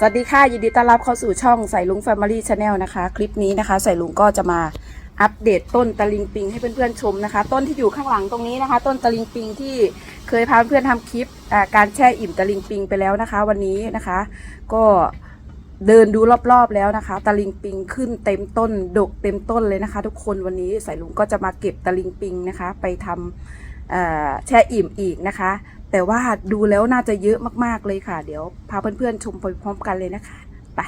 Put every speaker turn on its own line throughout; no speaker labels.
สวัสดีค่ะ ยินดีต้อนรับเข้าสู่ช่องใส่ลุง Family Channel นะคะ คลิปนี้นะคะ ใส่ลุงก็จะมาอัปเดตต้นตะลิงปิงให้เพื่อนๆชมนะคะ ต้นที่อยู่ข้างหลังตรงนี้นะคะ ต้นตะลิงปิงที่เคยพาเพื่อนๆทำคลิปการแช่อิ่มตะลิงปิงไปแล้วนะคะ วันนี้นะคะ ก็เดินดูรอบๆแล้วนะคะ ตะลิงปิงขึ้นเต็มต้นดกเต็มต้นเลยนะคะ ทุกคนวันนี้ใส่ลุงก็จะมาเก็บตะลิงปิงนะคะ ไปทำแช่อิ่มอีกนะคะ แต่ว่าดูแล้วน่าจะเยอะมากๆเลยค่ะ เดี๋ยวพาเพื่อนๆชมไปพร้อมกันเลยนะคะไป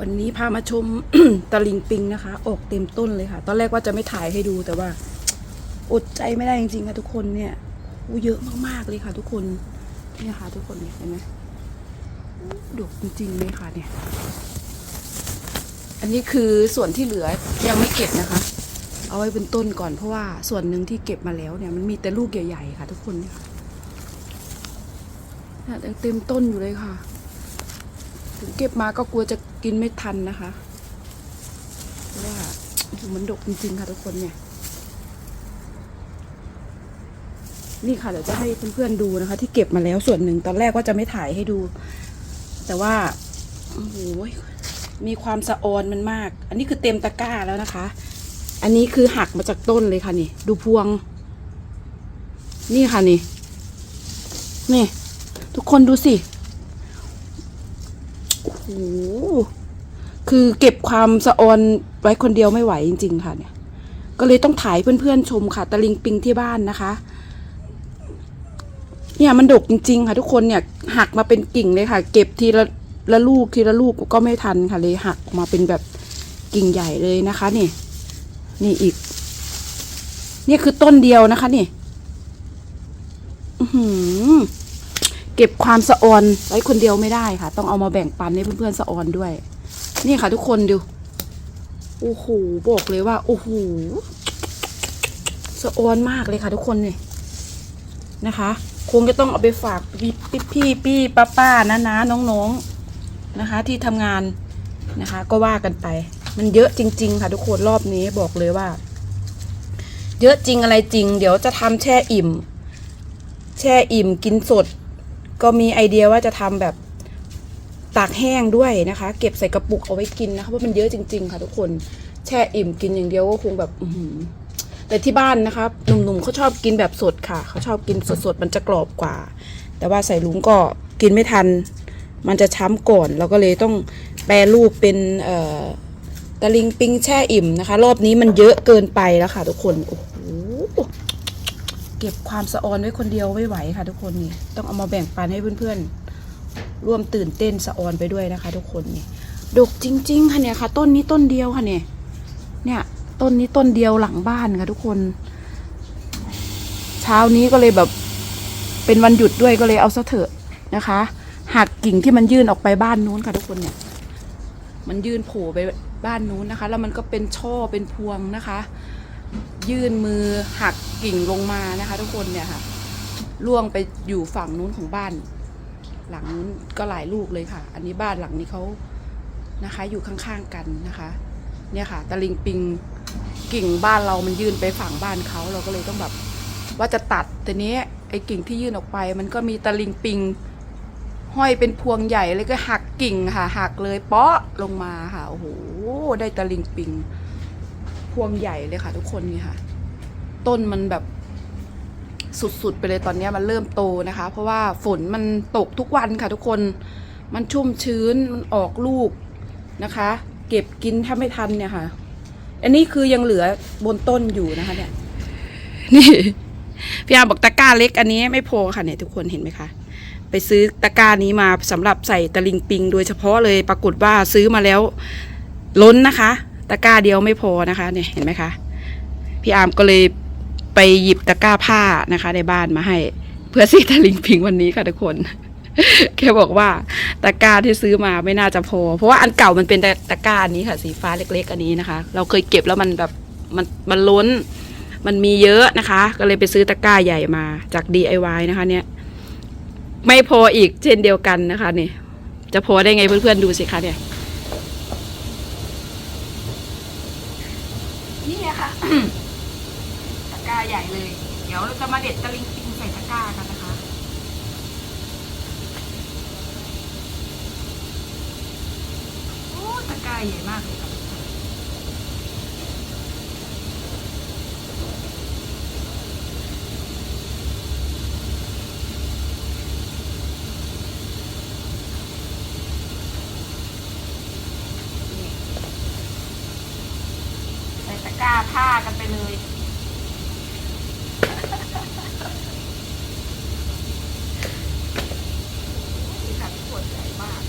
วันนี้พามาชมตะลิงปิงนะคะ ออกเต็มต้นเลยค่ะ ตอนแรกว่าจะไม่ถ่ายให้ดูแต่ว่า อดใจไม่ได้จริงๆค่ะทุกคนเนี่ยอู้เยอะมากๆเลยค่ะ ทุกคนเนี่ยค่ะ ทุกคนเนี่ยเห็นไหมดกจริงๆเลยค่ะเนี่ย อันนี้คือส่วนที่เหลือยังไม่เก็บนะคะ เอาไว้เป็นต้นก่อนเพราะว่าส่วนหนึ่งที่เก็บมาแล้วเนี่ยมันมีแต่ลูกใหญ่ๆค่ะทุกคนเนี่ยค่ะเต็มต้นอยู่เลยค่ะ ถึงเก็บมาก็กลัวจะกินไม่ทันนะคะเพราะว่ามันดกจริงๆค่ะทุกคนเนี่ย นี่ค่ะเดี๋ยวจะให้เพื่อนๆดูนะคะ ที่เก็บมาแล้วส่วนหนึ่งตอนแรกว่าจะไม่ถ่ายให้ดู แต่ว่าโอ้โหมีความสะออนมันมาก อันนี้คือเต็มตะกร้าแล้วนะคะ อันนี้คือหักมาจากต้นเลยค่ะนี่ ดูพวง นี่ค่ะนี่ นี่ ทุกคนดูสิโอ้โหคือเก็บความสะออนไว้คนเดียวไม่ไหวจริง ๆ ค่ะเนี่ย ก็เลยต้องถ่ายเพื่อนๆชมค่ะ ตะลิงปิงที่บ้านนะคะ เนี่ยมันดกจริง ๆ ค่ะ ทุกคนเนี่ย หักมาเป็นกิ่งเลยค่ะ เก็บทีละละลูกทีละลูกก็ไม่ทันค่ะเลยหักออกมาเป็นแบบกิ่งใหญ่เลยนะคะนี่ นี่อีกเนี่ยคือต้นเดียวนะคะนี่เก็บความสะออนไว้คนเดียวไม่ได้ค่ะ ต้องเอามาแบ่งปันให้เพื่อนๆสะออนด้วย นี่ค่ะ ทุกคนดูโอ้โหบอกเลยว่าโอ้โหสะออนมากเลยค่ะ ทุกคนเนี่ยนะคะ คงจะต้องเอาไปฝากพี่พี่พี่พี่ป้าป้าน้าน้าน้องๆนะคะ ที่ทำงานนะคะ ก็ว่ากันไป มันเยอะจริง ๆ ค่ะทุกคนรอบนี้บอกเลยว่า เยอะจริงอะไรจริง เดี๋ยวจะทำแช่อิ่ม แช่อิ่มกินสด ก็มีไอเดียว่าจะทำแบบตากแห้งด้วยนะคะ เก็บใส่กระปุกเอาไว้กินนะคะเพราะมันเยอะจริง ๆ ค่ะ ทุกคนแช่อิ่มกินอย่างเดียวก็คงแบบอืแต่ที่บ้านนะคะหนุ่มๆเขาชอบกินแบบสดค่ะเขาชอบกินสดๆมันจะกรอบกว่า แต่ว่าใส่ลุงก็กินไม่ทัน มันจะช้ำก่อนเราก็เลยต้องแปรรูปเป็นเอ่อ ตะลิงปิงแช่อิ่มนะคะ รอบนี้มันเยอะเกินไปแล้วค่ะ ทุกคนโอ้โหเก็บความสะออนไว้คนเดียวไม่ไหวค่ะ ทุกคนนี่ต้องเอามาแบ่งปันให้เพื่อนๆ ร่วมตื่นเต้นสะออนไปด้วยนะคะ ทุกคนนี่ดกจริง ๆ ค่ะเนี่ยค่ะ ต้นนี้ต้นเดียวค่ะเนี่ยเนี่ย ต้นนี้ต้นเดียวหลังบ้านค่ะ ทุกคน เช้านี้ก็เลยแบบเป็นวันหยุดด้วยก็เลยเอาซะเถอะนะคะหักกิ่งที่มันยื่นออกไปบ้านนู้นค่ะ ทุกคนเนี่ย มันยื่นโผล่ไป บ้านนู้นนะคะ แล้วมันก็เป็นช่อเป็นพวงนะคะ ยื่นมือหักกิ่งลงมานะคะ ทุกคนเนี่ยค่ะล่วงไปอยู่ฝั่งนู้นของบ้าน หลังนู้นก็หลายลูกเลยค่ะ อันนี้บ้านหลังนี้เขานะคะ อยู่ข้างๆกันนะคะ เนี่ยค่ะตะลิงปิงกิ่งบ้านเรามันยื่นไปฝั่งบ้านเขาเราก็เลยต้องแบบว่าจะตัดแต่นี้ไอ้กิ่งที่ยื่นออกไป มันก็มีตะลิงปิง ห้อยเป็นพวงใหญ่เลยก็หักกิ่งค่ะหักเลยเปาะลงมาค่ะโอ้โหได้ตะลิงปิง พวงใหญ่เลยค่ะ ทุกคนนี่ค่ะ ต้นมันแบบสุดๆไปเลยตอนนี้มันเริ่มโตนะคะ เพราะว่าฝนมันตกทุกวันค่ะ ทุกคนมันชุ่มชื้นมันออกลูกนะคะ เก็บกินถ้าไม่ทันเนี่ยค่ะ อันนี้คือยังเหลือบนต้นอยู่นะคะเนี่ยนี่พี่อาบอกตะกร้าเล็กอันนี้ไม่พอค่ะเนี่ยทุกคนเห็นไหมคะ ไปซื้อตะกร้านี้มาสำหรับใส่ตะลิงปิง โดยเฉพาะเลยปรากฏว่าซื้อมาแล้วล้นนะคะ ตะกร้าเดียวไม่พอนะคะเนี่ยเห็นไหมคะพี่อาร์มก็เลยไปหยิบตะกร้าผ้านะคะ ในบ้านมาให้ เพื่อซีตะลิงปิงวันนี้ค่ะทุกคนแกบอกว่าตะกร้าที่ซื้อมาไม่น่าจะพอ เพราะว่าอันเก่ามันเป็นตะตะกร้าอันนี้ค่ะ สีฟ้าเล็ก ๆ อันนี้นะคะ เราเคยเก็บแล้วมันแบบมันมันล้น มันมีเยอะนะคะ ก็เลยไปซื้อตะกร้าใหญ่มาจาก DIY นะคะเนี่ย ไม่พออีกเช่นเดียวกันนะคะนี่จะพอได้ไงเพื่อนๆดูสิคะเนี่ยนี่ค่ะตะกร้าใหญ่เลย เดี๋ยวเราจะมาเด็ดตะลิงปิงใส่ตะกร้ากันนะคะ โอ้ตะกร้าใหญ่มากเลยค่ะ กร้าผ้ากันไปเลย นี่ค่ะขวดใหญ่มาก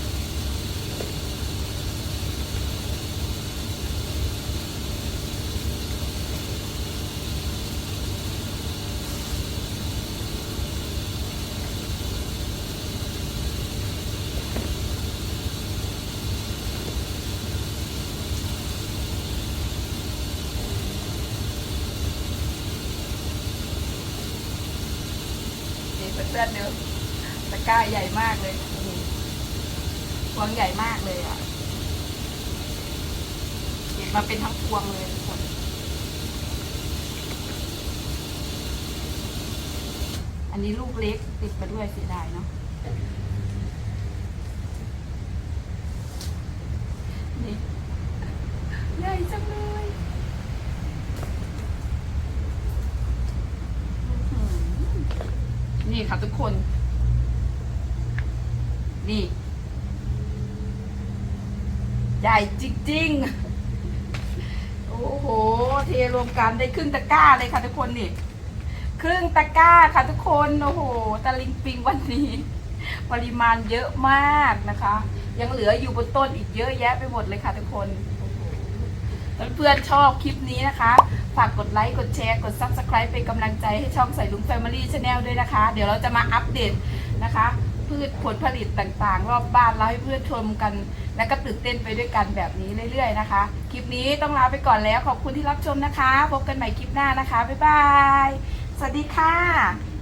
นี่ เพื่อนๆเดิมตะกร้าใหญ่มากเลยพวงใหญ่มากเลยอะเก็บมาเป็นทั้งพวงเลยทุกคนอันนี้ลูกเล็กติดมาด้วยเสียดายเนาะนี่ใหญ่จังเลยอื้อหือ นี่ค่ะทุกคน นี่ ใหญ่จริงๆ โอ้โห เทรวมกันได้ครึ่งตะกร้าเลยค่ะทุกคนนี่ ครึ่งตะกร้าค่ะทุกคน โอ้โห ตะลิงปิงวันนี้ ปริมาณเยอะมากนะคะ ยังเหลืออยู่บนต้นอีกเยอะแยะไปหมดเลยค่ะทุกคนเพื่อนๆชอบคลิปนี้นะคะ ฝากกดไลค์ กดแชร์ กด Subscribe เป็นกำลังใจให้ช่องใส่ลุง Family Channel ด้วยนะคะ เดี๋ยวเราจะมาอัปเดตนะคะ พืชผลผลิตต่างๆ รอบบ้านเราให้เพื่อนชมกัน และก็ตื่นเต้นไปด้วยกันแบบนี้เรื่อยๆนะคะ คลิปนี้ต้องลาไปก่อนแล้วขอบคุณที่รับชมนะคะ พบกันใหม่คลิปหน้านะคะ บ๊ายบาย สวัสดีค่ะ